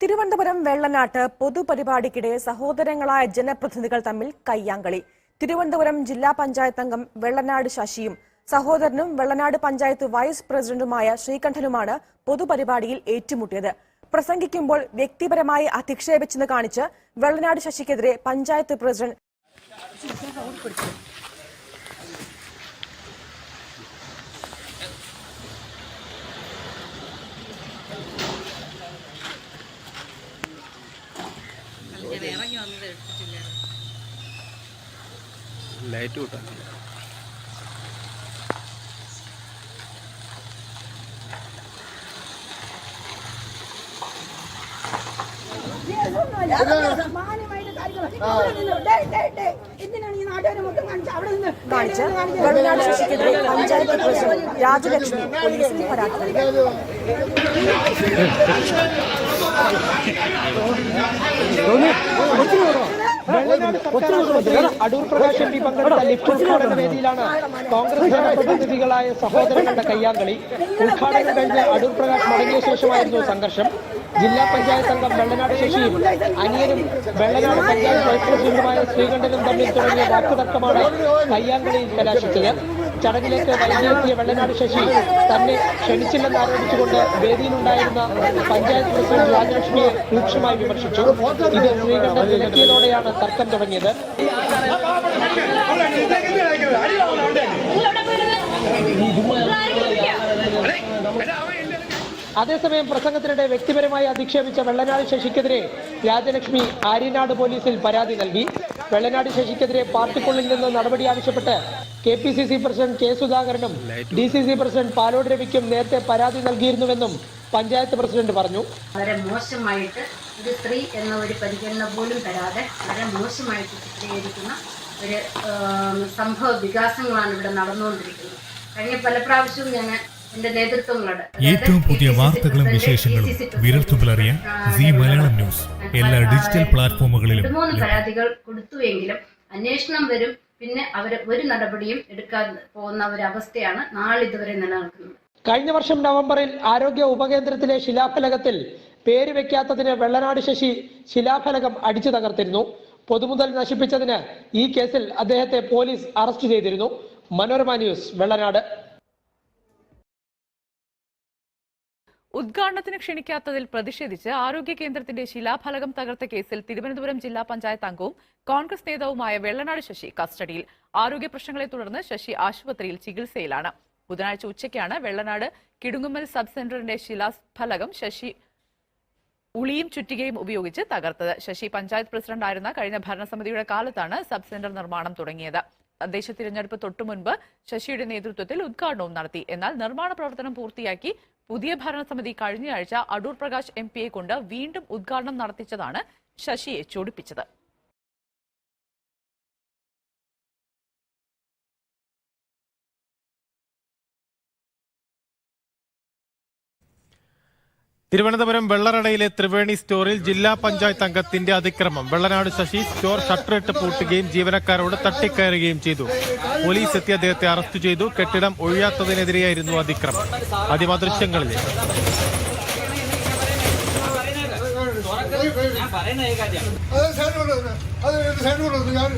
തിരുവനന്തപുരം വെള്ളനാട്ട് പൊതുപരിപാടിക്കിടെ സഹോദരങ്ങളായ ജനപ്രതിനിധികൾ തമ്മിൽ കയ്യാങ്കളി. തിരുവനന്തപുരം ജില്ലാ പഞ്ചായത്ത് അംഗം വെള്ളനാട് ശശിയും സഹോദരനും വെള്ളനാട് പഞ്ചായത്ത് വൈസ് പ്രസിഡന്റുമായ ശ്രീകണ്ഠനുമാണ് പൊതുപരിപാടിയിൽ ഏറ്റുമുട്ടിയത്. പ്രസംഗിക്കുമ്പോൾ വ്യക്തിപരമായി അധിക്ഷേപിച്ചെന്ന് കാണിച്ച് വെള്ളനാട് ശശിക്കെതിരെ പഞ്ചായത്ത് പ്രസിഡന്റ് ലൈറ്റ് കൂട്ടാൻ. എന്തിനാണ് ഈ നാട്ടുകാരെ മൊത്തം കാണിച്ച് അവിടെ നിന്ന് കാണിച്ച് വെള്ളനാട് ശശിക്കെതിരെ പഞ്ചായത്ത് പ്രസിഡന്റ് രാജലക്ഷ്മി പോലീസിൽ പരാതി നൽകി അടൂർ പ്രകാശ് എം പി പങ്കെടുത്ത ലിഫ്റ്റ് ഉദ്ഘാടന വേദിയിലാണ് കോൺഗ്രസ് ജനപ്രതിനിധികളായ സഹോദരങ്ങളുടെ കയ്യാങ്കളി. ഉദ്ഘാടനം കഴിഞ്ഞ് അടൂർ പ്രകാശ് മടങ്ങിയ ശേഷമായിരുന്നു സംഘർഷം. ജില്ലാ പഞ്ചായത്ത് അംഗം വെള്ളനാട് ശശിയും അനിയനും വെള്ളനാട് പഞ്ചായത്ത് വൈസ് പ്രസിഡന്റുമായ ശ്രീകണ്ഠനും തമ്മിൽ തുടങ്ങിയ വാക്കുതർക്കമാണ് കയ്യാങ്കളിയിൽ കലാശിച്ചത്. ചടങ്ങിലേക്ക് വൈകിയെത്തിയ വെള്ളനാട് ശശി തന്നെ ക്ഷണിച്ചില്ലെന്ന് ആരോപിച്ചുകൊണ്ട് വേദിയിലുണ്ടായിരുന്ന പഞ്ചായത്ത് പ്രസിഡന്റ് രാജലക്ഷ്മിയെ രൂക്ഷമായി വിമർശിച്ചു. ഇത് ശ്രീകണ്ഠൻ തർക്കം തുടങ്ങിയത്. അതേസമയം പ്രസംഗത്തിനിടെ വ്യക്തിപരമായി അധിക്ഷേപിച്ച വെള്ളനാട് ശശിക്കെതിരെ രാജലക്ഷ്മി ആര്യനാട് പോലീസിൽ പരാതി നൽകി. വെള്ളനാട് ശശിക്കെതിരെ പാർട്ടിക്കുള്ളിൽ നിന്ന് നടപടി ആവശ്യപ്പെട്ട് K P C C president K സുധാകരനും D C C president Palode രവിക്കും നേരത്തെ പരാതി നൽകിയിരുന്നുവെന്നും പഞ്ചായത്ത് പ്രസിഡന്റ് പറഞ്ഞു. വളരെ മോശമായിട്ട് ഒരു സ്ത്രീ എന്ന ഒരു പരിഗണന പോലും തരാതെ വളരെ മോശമായിട്ട് ചിത്രീകരിക്കുന്ന ഒരു സംഭവ വികാസങ്ങളാണ് ഇവിടെ നടന്നുകൊണ്ടിരിക്കുന്നത്. കഴിഞ്ഞ പല പ്രാവശ്യവും ഞാൻ എന്റെ നേതൃത്വങ്ങളുടെ ഏറ്റവും പുതിയ വാർത്തകളും വിശേഷങ്ങളും വിരൽത്തുമ്പിലറിയാൻ സി മലയാളം ന്യൂസ്. എല്ലാ ഡിജിറ്റൽ പ്ലാറ്റ്ഫോമുകളിലും മൂന്ന് പരാതികൾ കൊടുത്തുവെങ്കിലും അന്വേഷണം വരും പിന്നെ അവർ ഒരു നടപടിയും എടുക്കാൻ പോകുന്ന ഒരു അവസ്ഥയാണ് നാളിതുവരെ നിലനിൽക്കുന്നത്. കഴിഞ്ഞ വർഷം നവംബറിൽ ആരോഗ്യ ഉപകേന്ദ്രത്തിലെ ശിലാഫലകത്തിൽ പേര് വെക്കാത്തതിന് വെള്ളനാട് ശശി ശിലാഫലകം അടിച്ചു തകർത്തിരുന്നു. പൊതുമുതൽ നശിപ്പിച്ചതിന് ഈ കേസിൽ അദ്ദേഹത്തെ പോലീസ് അറസ്റ്റ് ചെയ്തിരുന്നു. മനോരമ ന്യൂസ് വെള്ളനാട്. ഉദ്ഘാടനത്തിന് ക്ഷണിക്കാത്തതിൽ പ്രതിഷേധിച്ച് ആരോഗ്യ കേന്ദ്രത്തിന്റെ ശിലാഫലകം തകർത്ത കേസിൽ തിരുവനന്തപുരം ജില്ലാ പഞ്ചായത്ത് അംഗവും കോൺഗ്രസ് നേതാവുമായ വെള്ളനാട് ശശി കസ്റ്റഡിയിൽ. ആരോഗ്യ പ്രശ്നങ്ങളെ തുടർന്ന് ശശി ആശുപത്രിയിൽ ചികിത്സയിലാണ്. ബുധനാഴ്ച ഉച്ചയ്ക്കാണ് വെള്ളനാട് കിടുങ്ങുമ്മൽ സബ് സെന്ററിന്റെ ശിലാഫലകം ശശി ഉളിയും ചുറ്റികയും ഉപയോഗിച്ച് തകർത്തത്. ശശി പഞ്ചായത്ത് പ്രസിഡന്റായിരുന്ന കഴിഞ്ഞ ഭരണസമിതിയുടെ കാലത്താണ് സബ് സെന്റർ നിർമ്മാണം തുടങ്ങിയത്. തദ്ദേശ തിരഞ്ഞെടുപ്പ് തൊട്ടു മുൻപ് ശശിയുടെ നേതൃത്വത്തിൽ ഉദ്ഘാടനവും നടത്തി. എന്നാൽ നിർമ്മാണ പ്രവർത്തനം പൂർത്തിയാക്കി പുതിയ ഭരണസമിതി കഴിഞ്ഞയാഴ്ച അടൂർ പ്രകാശ് എം പിയെ കൊണ്ട് വീണ്ടും ഉദ്ഘാടനം നടത്തിച്ചതാണ് ശശിയെ ചൊടിപ്പിച്ചത്. തിരുവനന്തപുരം വെള്ളറടയിലെ ത്രിവേണി സ്റ്റോറിൽ ജില്ലാ പഞ്ചായത്ത് അംഗത്തിന്റെ അതിക്രമം. വെള്ളനാട് ശശി സ്റ്റോർ ഷട്ടറിട്ട് പൂട്ടുകയും ജീവനക്കാരോട് തട്ടിക്കയറുകയും ചെയ്തു. പോലീസ് എത്തി അദ്ദേഹത്തെ അറസ്റ്റ് ചെയ്തു. കെട്ടിടം ഒഴിയാത്തതിനെതിരെയായിരുന്നു അതിക്രമം. ആദ്യം ഞാൻ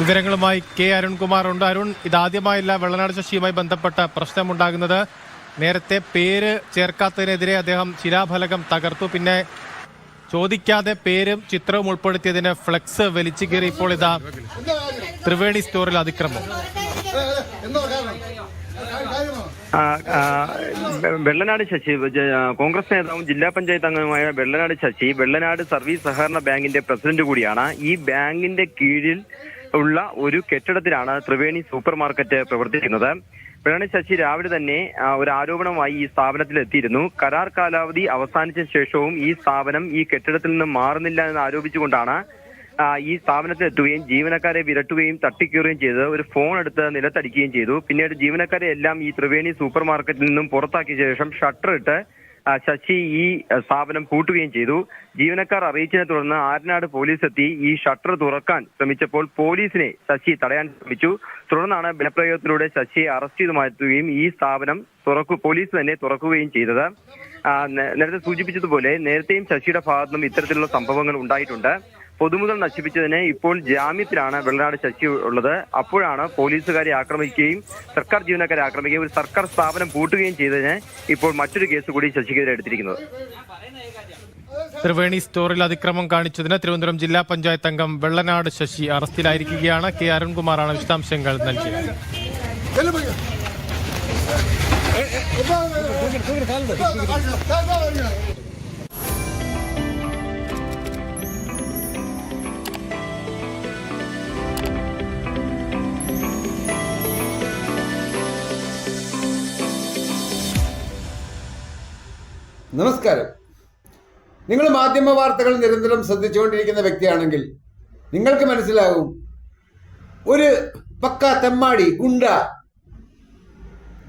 വിവരങ്ങളുമായി കെ അരുൺകുമാർ ഉണ്ട്. അരുൺ ഇതാദ്യമായല്ല വെള്ളനാട് ശശിയുമായി ബന്ധപ്പെട്ട പ്രശ്നമുണ്ടാകുന്നത്. നേരത്തെ പേര് ചേർക്കാത്തതിനെതിരെ അദ്ദേഹം ശിലാഫലകം തകർത്തു. പിന്നെ ചോദിക്കാതെ പേരും ചിത്രവും ഉൾപ്പെടുത്തിയതിന് ഫ്ലെക്സ് വലിച്ചു കയറി ഇപ്പോൾ ഇതാ ത്രിവേണി സ്റ്റോറിൽ അതിക്രമം. വെള്ളനാട് ശശി കോൺഗ്രസ് നേതാവും ജില്ലാ പഞ്ചായത്ത് അംഗവുമായ വെള്ളനാട് ശശി വെള്ളനാട് സർവീസ് സഹകരണ ബാങ്കിന്റെ പ്രസിഡന്റ് കൂടിയാണ്. ഈ ബാങ്കിന്റെ കീഴിൽ ഉള്ള ഒരു കെട്ടിടത്തിലാണ് ത്രിവേണി സൂപ്പർ മാർക്കറ്റ് പ്രവർത്തിക്കുന്നത്. വെള്ളനാട് ശശി രാവിലെ തന്നെ ഒരു ആരോപണമായി ഈ സ്ഥാപനത്തിൽ എത്തിയിരുന്നു കരാർ കാലാവധി അവസാനിച്ച ശേഷവും ഈ സ്ഥാപനം ഈ കെട്ടിടത്തിൽ നിന്ന് മാറുന്നില്ല എന്ന് ആരോപിച്ചുകൊണ്ടാണ് ഈ സ്ഥാപനത്തിൽ എത്തുകയും ജീവനക്കാരെ വിരട്ടുകയും തട്ടിക്കീറുകയും ചെയ്ത് ഒരു ഫോൺ എടുത്ത് നിലത്തടിക്കുകയും ചെയ്തു. പിന്നീട് ജീവനക്കാരെ എല്ലാം ഈ ത്രിവേണി സൂപ്പർ മാർക്കറ്റിൽ നിന്നും പുറത്താക്കിയ ശേഷം ഷട്ടർ ഇട്ട് ശശി ഈ സ്ഥാപനം പൂട്ടുകയും ചെയ്തു. ജീവനക്കാർ അറിയിച്ചതിനെ തുടർന്ന് ആരനാട് പോലീസ് എത്തി ഈ ഷട്ടർ തുറക്കാൻ ശ്രമിച്ചപ്പോൾ പോലീസിനെ ശശി തടയാൻ ശ്രമിച്ചു. തുടർന്നാണ് ബലപ്രയോഗത്തിലൂടെ ശശിയെ അറസ്റ്റ് ചെയ്ത് മാറ്റുകയും ഈ സ്ഥാപനം തുറക്കു പോലീസ് തന്നെ തുറക്കുകയും ചെയ്തത്. നേരത്തെ സൂചിപ്പിച്ചതുപോലെ നേരത്തെയും ശശിയുടെ ഭാഗത്തുനിന്നും ഇത്തരത്തിലുള്ള സംഭവങ്ങൾ ഉണ്ടായിട്ടുണ്ട്. പൊതുമുതൽ നശിപ്പിച്ചതിന് ഇപ്പോൾ ജാമ്യത്തിലാണ് വെള്ളനാട് ശശി ഉള്ളത് അപ്പോഴാണ് പോലീസുകാരെ ആക്രമിക്കുകയും സർക്കാർ ജീവനക്കാരെ ആക്രമിക്കുകയും ഒരു സർക്കാർ സ്ഥാപനം പൂട്ടുകയും ചെയ്തതിന് ഇപ്പോൾ മറ്റൊരു കേസ് കൂടി ശശിക്കെതിരെ എടുത്തിരിക്കുന്നത് ത്രിവേണി സ്റ്റോറിൽ അതിക്രമം കാണിച്ചതിന് തിരുവനന്തപുരം ജില്ലാ പഞ്ചായത്ത് അംഗം വെള്ളനാട് ശശി അറസ്റ്റിലായിരിക്കുകയാണ് കെ അരുൺകുമാറാണ് വിശദാംശങ്ങൾ നൽകിയത് നമസ്കാരം. നിങ്ങൾ മാധ്യമ വാർത്തകൾ നിരന്തരം ശ്രദ്ധിച്ചുകൊണ്ടിരിക്കുന്ന വ്യക്തിയാണെങ്കിൽ നിങ്ങൾക്ക് മനസ്സിലാകും ഒരു പക്ക തെമ്മാടി ഗുണ്ട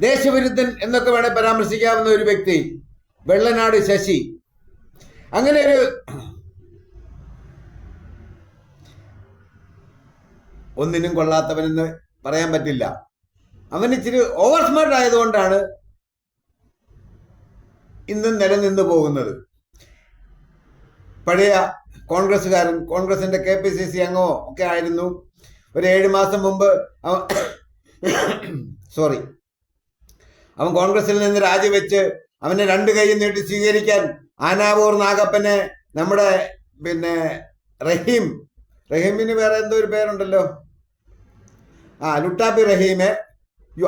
ദേശവിരുദ്ധൻ എന്നൊക്കെ വേണേൽ പരാമർശിക്കാവുന്ന ഒരു വ്യക്തി വെള്ളനാട് ശശി. അങ്ങനെ ഒരു ഒന്നിനും കൊള്ളാത്തവനെന്ന് പറയാൻ പറ്റില്ല. അവൻ ഇച്ചിരി ഓവർ സ്മാർട്ട് ആയതുകൊണ്ടാണ് ഇന്നും നിലനിന്ന് പോകുന്നത്. പഴയ കോൺഗ്രസ്സുകാരൻ കോൺഗ്രസിന്റെ കെ പി സി സി അംഗമോ ഒക്കെ ആയിരുന്നു. ഒരു ഏഴ് മാസം മുമ്പ് സോറി അവൻ കോൺഗ്രസിൽ നിന്ന് രാജിവെച്ച് അവനെ രണ്ട് കൈ നീട്ടി സ്വീകരിക്കാൻ ആനാവൂർ നാഗപ്പനെ നമ്മുടെ പിന്നെ റഹീം. റഹീമിന് വേറെ എന്തോ ഒരു പേരുണ്ടല്ലോ? ആ ലുട്ടാപ്പി റഹീമെ.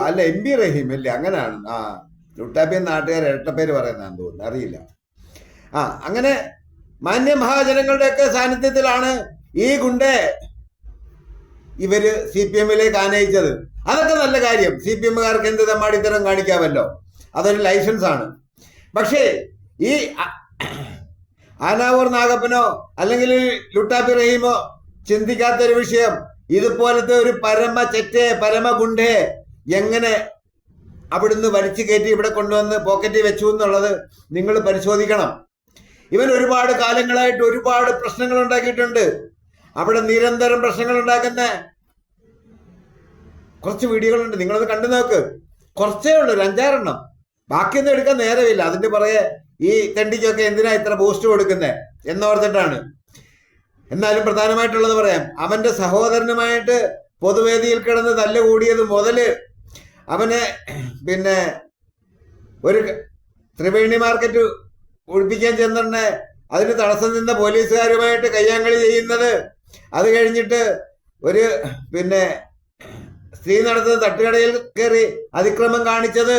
അല്ല എം പി റഹീം അല്ലേ? അങ്ങനെയാണ് ആ. ലുട്ടാപ്പി നാട്ടുകാർ ഇരട്ടപ്പേര് പറയുന്നതാണെന്ന് തോന്നുന്നു. അറിയില്ല. ആ അങ്ങനെ മാന്യ മഹാജനങ്ങളുടെയൊക്കെ സാന്നിധ്യത്തിലാണ് ഈ ഗുണ്ടെ ഇവർ സി പി എമ്മിലേക്ക് ആനയിച്ചത്. അതൊക്കെ നല്ല കാര്യം. സി പി എമ്മുകാർക്ക് എന്ത് തെമ്മാടിത്തരം കാണിക്കാമല്ലോ? അതൊരു ലൈസൻസ് ആണ്. പക്ഷേ ഈ ആനാവൂർ നാഗപ്പനോ അല്ലെങ്കിൽ ലുട്ടാപ്പി റഹീമോ ചിന്തിക്കാത്തൊരു വിഷയം. ഇതുപോലത്തെ ഒരു പരമ ചെറ്റേ പരമ ഗുണ്ടേ എങ്ങനെ അവിടുന്ന് വലിച്ചു കയറ്റി ഇവിടെ കൊണ്ടുവന്ന് പോക്കറ്റിൽ വെച്ചു എന്നുള്ളത് നിങ്ങൾ പരിശോധിക്കണം. ഇവൻ ഒരുപാട് കാലങ്ങളായിട്ട് ഒരുപാട് പ്രശ്നങ്ങൾ ഉണ്ടാക്കിയിട്ടുണ്ട്. അവിടെ നിരന്തരം പ്രശ്നങ്ങൾ ഉണ്ടാക്കുന്ന കുറച്ച് വീഡിയോകളുണ്ട്. നിങ്ങളത് കണ്ടു നോക്ക്. കുറച്ചേ ഉള്ളൂ ഒരു അഞ്ചാറെണ്ണം. ബാക്കിയൊന്നും എടുക്കാൻ നേരമില്ല. അതിന്റെ പുറകെ ഈ തെണ്ടിക്കൊക്കെ എന്തിനാ ഇത്ര ബൂസ്റ്റ് കൊടുക്കുന്നത് എന്നോർത്തിട്ടാണ്. എന്നാലും പ്രധാനമായിട്ടുള്ളത് പറയാം അവന്റെ സഹോദരനുമായിട്ട് പൊതുവേദിയിൽ കിടന്ന് തല്ലുകൂടിയത് മുതൽ അവന് പിന്നെ ഒരു ത്രിവേണി മാർക്കറ്റ് ഒഴിപ്പിക്കാൻ ചെന്നിട്ട് അതിന് തടസ്സം നിന്ന പോലീസുകാരുമായിട്ട് കയ്യാങ്കളി ചെയ്യുന്നത്. അത് കഴിഞ്ഞിട്ട് ഒരു പിന്നെ സ്ത്രീ നടത്തുന്ന തട്ടുകടയിൽ കയറി അതിക്രമം കാണിച്ചത്.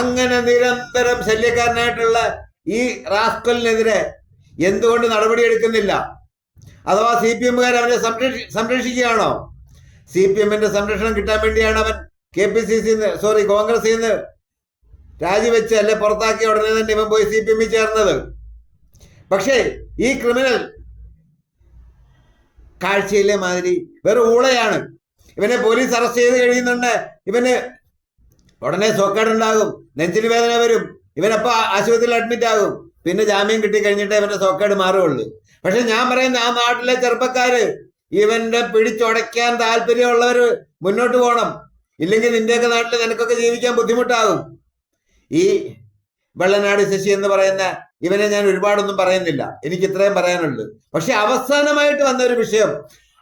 അങ്ങനെ നിരന്തരം ശല്യക്കാരനായിട്ടുള്ള ഈ റാസ്കലിനെതിരെ എന്തുകൊണ്ട് നടപടി എടുക്കുന്നില്ല അഥവാ സി പി എമ്മുകാർ അവനെ സംരക്ഷി സംരക്ഷിക്കുകയാണോ? സി പി എമ്മിന്റെ സംരക്ഷണം കിട്ടാൻ വേണ്ടിയാണ് അവൻ കെ പി സി സിന്ന് സോറി കോൺഗ്രസിൽ നിന്ന് രാജിവെച്ച് അല്ലെ പുറത്താക്കിയ ഉടനെ തന്നെ ഇവൻ പോയി സി പി എമ്മിൽ ചേർന്നത്. പക്ഷേ ഈ ക്രിമിനൽ കാഴ്ചയിലെ മാതിരി വെറും ഊളയാണ്. ഇവനെ പോലീസ് അറസ്റ്റ് ചെയ്ത് കഴിയുന്നുണ്ട്. ഇവന് ഉടനെ സോക്കേടുണ്ടാകും നെഞ്ചിന് വേദന വരും. ഇവനപ്പോ ആശുപത്രിയിൽ അഡ്മിറ്റ് ആകും. പിന്നെ ജാമ്യം കിട്ടി കഴിഞ്ഞിട്ടേ ഇവന്റെ സോക്കേട് മാറുകയുള്ളൂ. പക്ഷെ ഞാൻ പറയുന്ന ആ നാട്ടിലെ ചെറുപ്പക്കാര് ഇവന്റെ പിടിച്ചുടയ്ക്കാൻ താല്പര്യമുള്ളവര് മുന്നോട്ട് പോകണം. ഇല്ലെങ്കിൽ നിന്റെയൊക്കെ നാട്ടിൽ നിനക്കൊക്കെ ജീവിക്കാൻ ബുദ്ധിമുട്ടാകും. ഈ വെള്ളനാട് ശശി എന്ന് പറയുന്ന ഇവനെ ഞാൻ ഒരുപാടൊന്നും പറയുന്നില്ല. എനിക്ക് ഇത്രയും പറയാനുള്ളൂ പക്ഷെ അവസാനമായിട്ട് വന്ന ഒരു വിഷയം.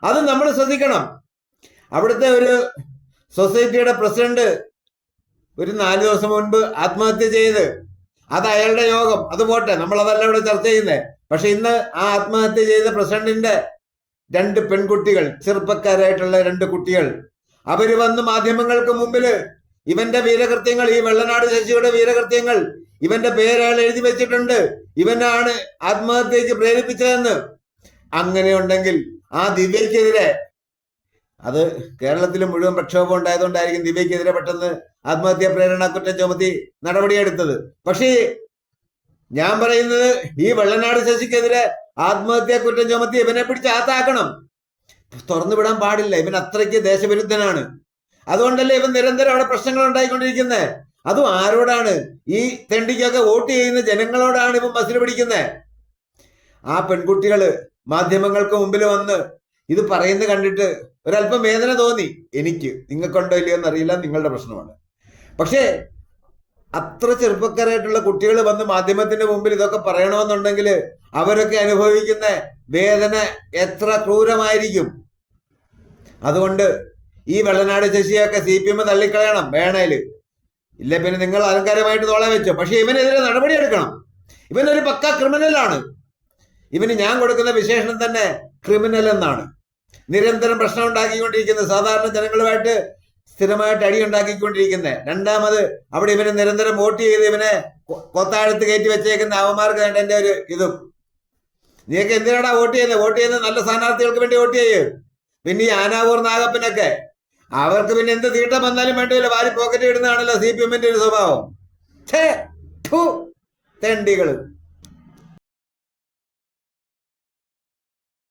അത് നമ്മൾ ശ്രദ്ധിക്കണം. അവിടുത്തെ ഒരു സൊസൈറ്റിയുടെ പ്രസിഡന്റ് ഒരു നാല് ദിവസം മുൻപ് ആത്മഹത്യ ചെയ്ത് അത് അയാളുടെ യോഗം. അത് പോട്ടെ നമ്മൾ അതല്ല ഇവിടെ ചർച്ച ചെയ്യുന്നത് പക്ഷെ ഇന്ന് ആ ആത്മഹത്യ ചെയ്ത പ്രസിഡന്റിന്റെ രണ്ട് പെൺകുട്ടികൾ ചെറുപ്പക്കാരായിട്ടുള്ള രണ്ട് കുട്ടികൾ അവർ വന്ന് മാധ്യമങ്ങൾക്ക് മുമ്പിൽ ഇവന്റെ വീരകൃത്യങ്ങൾ ഈ വെള്ളനാട് ശശിയുടെ വീരകൃത്യങ്ങൾ ഇവന്റെ പേര് അയാൾ എഴുതി വെച്ചിട്ടുണ്ട്. ഇവനാണ് ആത്മഹത്യക്ക് പ്രേരിപ്പിച്ചതെന്ന്. അങ്ങനെയുണ്ടെങ്കിൽ ആ ദിവ്യക്കെതിരെ അത് കേരളത്തിൽ മുഴുവൻ പ്രക്ഷോഭം ഉണ്ടായതുകൊണ്ടായിരിക്കും ദിവ്യക്കെതിരെ പെട്ടെന്ന് ആത്മഹത്യാ പ്രേരണ കുറ്റം ചുമത്തി നടപടിയെടുത്തത്. പക്ഷേ ഞാൻ പറയുന്നത് ഈ വെള്ളനാട് ശശിക്കെതിരെ ആത്മഹത്യാ കുറ്റം ചുമത്തി ഇവനെ പിടിച്ച് ആത്താക്കണം. തുറന്നു വിടാൻ പാടില്ല. ഇവൻ അത്രയ്ക്ക് ദേശവിരുദ്ധനാണ്. അതുകൊണ്ടല്ലേ ഇവൻ നിരന്തരം അവിടെ പ്രശ്നങ്ങൾ ഉണ്ടായിക്കൊണ്ടിരിക്കുന്നത്? അതും ആരോടാണ്? ഈ തെണ്ടിക്കൊക്കെ വോട്ട് ചെയ്യുന്ന ജനങ്ങളോടാണ് ഇവൻ ബസ്സിൽ പിടിക്കുന്നത്. ആ പെൺകുട്ടികൾ മാധ്യമങ്ങൾക്ക് മുമ്പിൽ വന്ന് ഇത് പറയുന്നത് കണ്ടിട്ട് ഒരല്പം വേദന തോന്നി. എനിക്ക് നിങ്ങൾക്കുണ്ടോ ഇല്ലയോ എന്നറിയില്ല. നിങ്ങളുടെ പ്രശ്നമാണ്. പക്ഷേ അത്ര ചെറുപ്പക്കാരായിട്ടുള്ള കുട്ടികൾ വന്ന് മാധ്യമത്തിന്റെ മുമ്പിൽ ഇതൊക്കെ പറയണമെന്നുണ്ടെങ്കിൽ അവരൊക്കെ അനുഭവിക്കുന്ന വേദന എത്ര ക്രൂരമായിരിക്കും. അതുകൊണ്ട് ഈ വെള്ളനാട് ശശിയൊക്കെ സി പി എം തള്ളിക്കളയണം വേണേൽ. ഇല്ല പിന്നെ നിങ്ങൾ അലങ്കാരമായിട്ട് തോളെ വെച്ചോ. പക്ഷെ ഇവനെതിരെ നടപടി എടുക്കണം. ഇവനൊരു പക്ക ക്രിമിനലാണ്. ഇവന് ഞാൻ കൊടുക്കുന്ന വിശേഷണം തന്നെ ക്രിമിനൽ എന്നാണ്. നിരന്തരം പ്രശ്നം ഉണ്ടാക്കിക്കൊണ്ടിരിക്കുന്നത് സാധാരണ ജനങ്ങളുമായിട്ട് സ്ഥിരമായിട്ട് അടി ഉണ്ടാക്കിക്കൊണ്ടിരിക്കുന്നത് രണ്ടാമത് അവിടെ ഇവനെ നിരന്തരം വോട്ട് ചെയ്ത് ഇവനെ കൊത്താഴത്ത് കയറ്റി വെച്ചേക്കുന്ന അവന്മാർക്ക് എന്റെ ഒരു ഇതും. നീയൊക്കെ എന്തിനാടാ വോട്ട് ചെയ്യുന്നത് വോട്ട് ചെയ്യുന്നത് നല്ല സ്ഥാനാർത്ഥികൾക്ക് വേണ്ടി വോട്ട് ചെയ്യ്. പിന്നെ ഈ ആനാവൂർ നാഗപ്പനൊക്കെ അവർക്ക് പിന്നെ എന്ത് തീട്ടം വന്നാലും വേണ്ടില്ല വാരി പോക്കറ്റ് ഇടുന്നതാണല്ലോ സി പി എമ്മിന്റെ ഒരു സ്വഭാവം. ഛേ,